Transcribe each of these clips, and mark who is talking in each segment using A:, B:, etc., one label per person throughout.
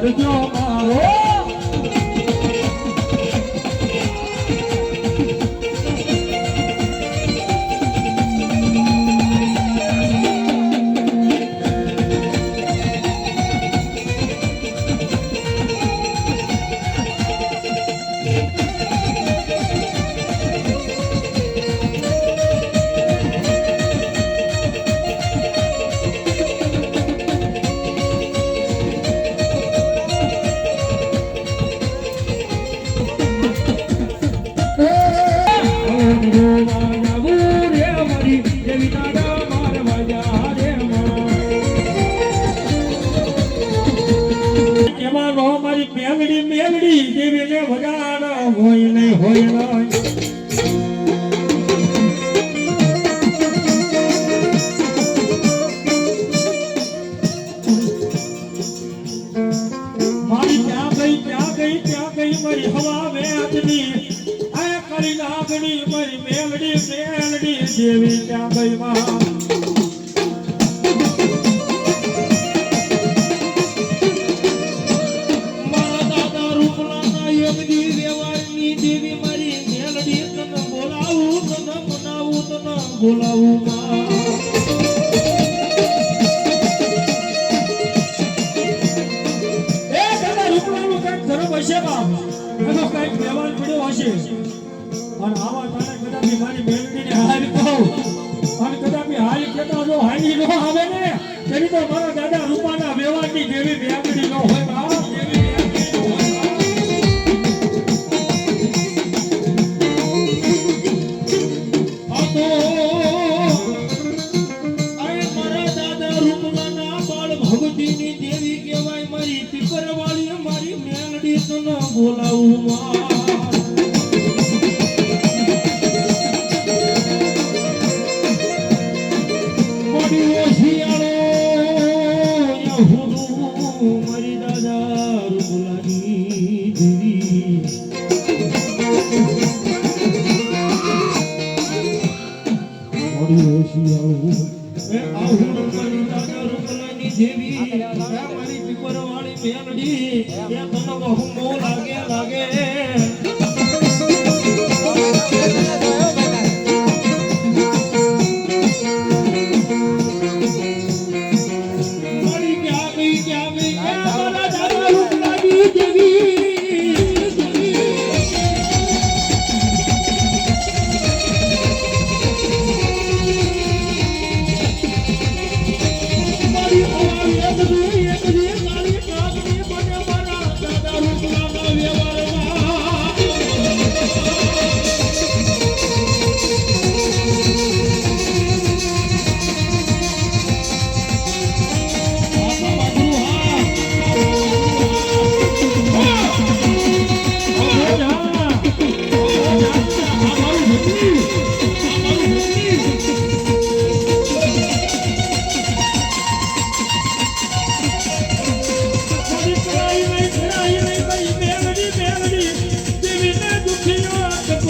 A: Sarı Thank you. ક્યાં ગઈ માં
B: બોલાવું
A: એ દાદા રૂપલાનું કંઈક ગરમ હશે બાપ એનો કંઈક વ્યવહાર પડ્યો હશે પણ આવા તારે કદાચ મારી બેલડીને હારી જો હાલી નો આવે ને તેની તો મારા દાદા રૂપાના વેવાની જેવી વ્યાપડી નો હોય બાપ. દેવી
B: કહેવાય, મારી ટીપર મારી મેલડી તને બોલાવું માં આહુડ કરી કાકા રૂપલાની દેવી એ મારી
A: પીપર વાળી મેલડી
B: એ તને બહુ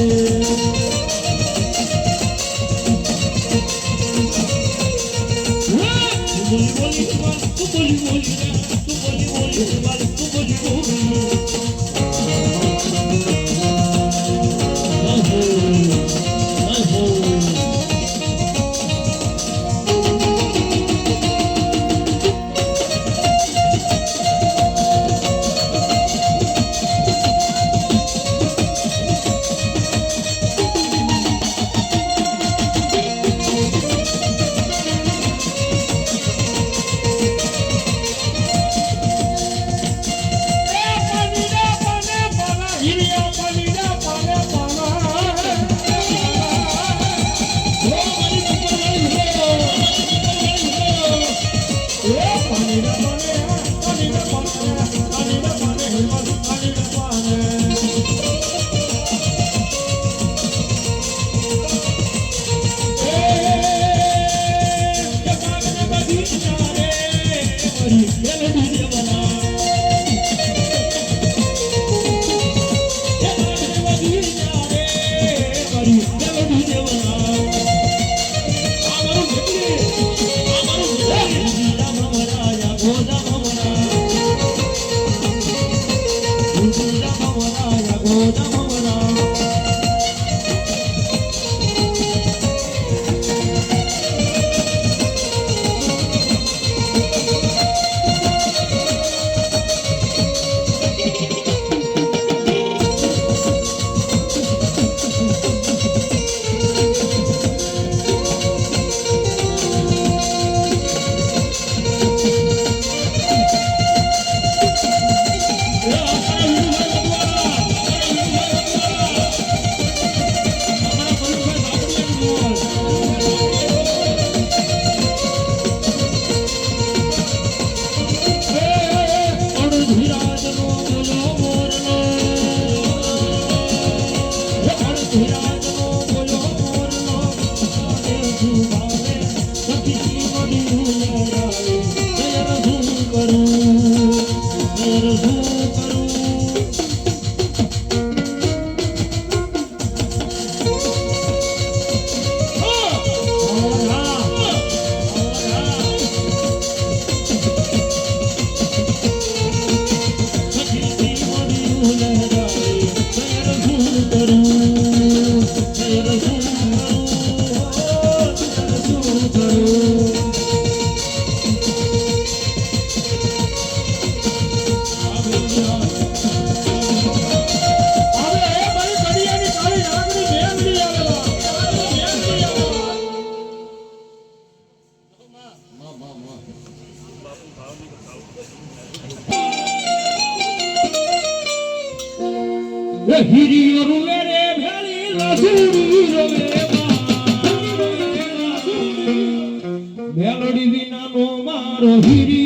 B: What? What do you want? What do? si